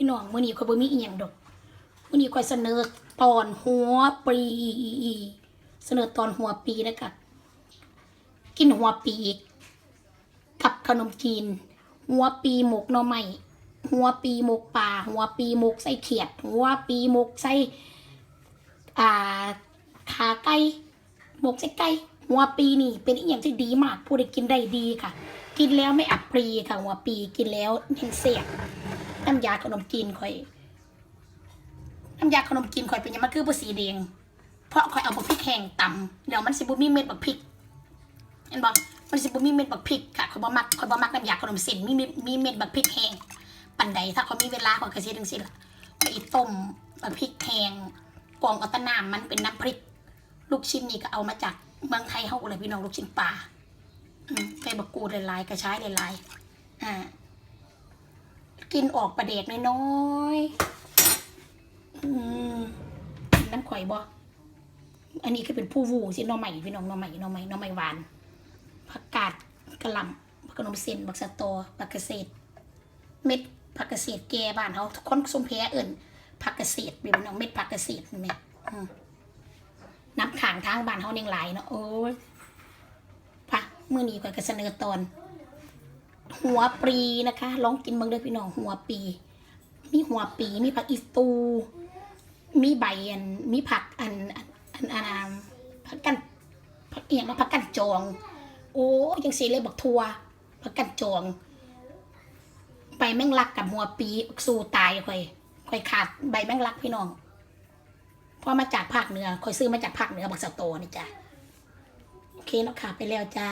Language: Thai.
พี่น้องมื้อนี้ข่อยบ่มีอีหยังดอกมื้อนี้ข่อยเสนอตอนหัวปี เสนอตอนหัวปีนะคะกินหัวปีกับขนมจีน หัวปีหมกหน่อไม้หัวปีหมกปลาหัวปีหมกใส่เขียด หัวปีหมกใส่อ่าขาไก่หมกใส่ไก่หัวปีนี่เป็นอีกอย่างที่ดีมากผู้ใดกินได้ดีค่ะ กินแล้วไม่อับปรีค่ะหัวปีกินแล้วเห็นเสียบ น้ำยาขนมจีนข่อย น้ำยาขนมจีนข่อยเป็นยังมันคือผู้สีแดงเพราะข่อยเอาบักพริกแห้งตำเดี๋ยวมันสิบุมีเม็ดบักพริกเห็นบอกมันสิบุมีเม็ดบักพริกค่ะข่อยบ่มักข่อยบ่มักน้ำยาขนมเส้นมีเม็ดมีเม็ดบักพริกแห้งปันใดถ้าข่อยมีเวลาข่อยก็สิจังซี่ล่ะข่อยอีต้มบักพริกแห้งกองเอาตะน้ำมันเป็นน้ำพริก ลูกชิ้นนี่ก็เอามาจากเมืองไทยเฮาเลยพี่น้องลูกชิ้นปลาอืมใส่บักกูดหลายๆกระชายหลายๆอ่า กินออกประเดกน้อยๆน้ำข่อยบ่อันนี้คือเป็นผู้วูสิน้องใหม่พี่น้องน้องใหม่น้องใหม่น้องใหม่หวานผักกาดกระลำผักขนมเส้นผักสะตอผักเกษตร เม็ดผักเกษตรแก่บ้านเขาคนสมเพเอิ่นผักเกษตรเป็นน้องเม็ดผักเกษตรนี่แม่อืมน้ำขางทางบ้านเขาเนียงหลายเนาะโอ้ยพะมื่อนี้ก็เสนอตอน หัวปรีนะคะลองกินเบ้างเด้อพี่น้องหัวปี มีหัวปีมีผักอีตู มีใบอันมีผักอันอันอันอันผักกันผักเอียงนะผักกันจอง โอ้ยยังสีเลยบักทัวผักกันจองใบแมงลักกับหัวปีสู่ตายค่อยค่อยขาดใบแมงลักพี่น้องเพราะมาจากภาคเหนือค่อยซื้อมาจากภาคเหนือบักสะโตนี่จ้ะโอเคเนาะค่ะไปแล้วจ้า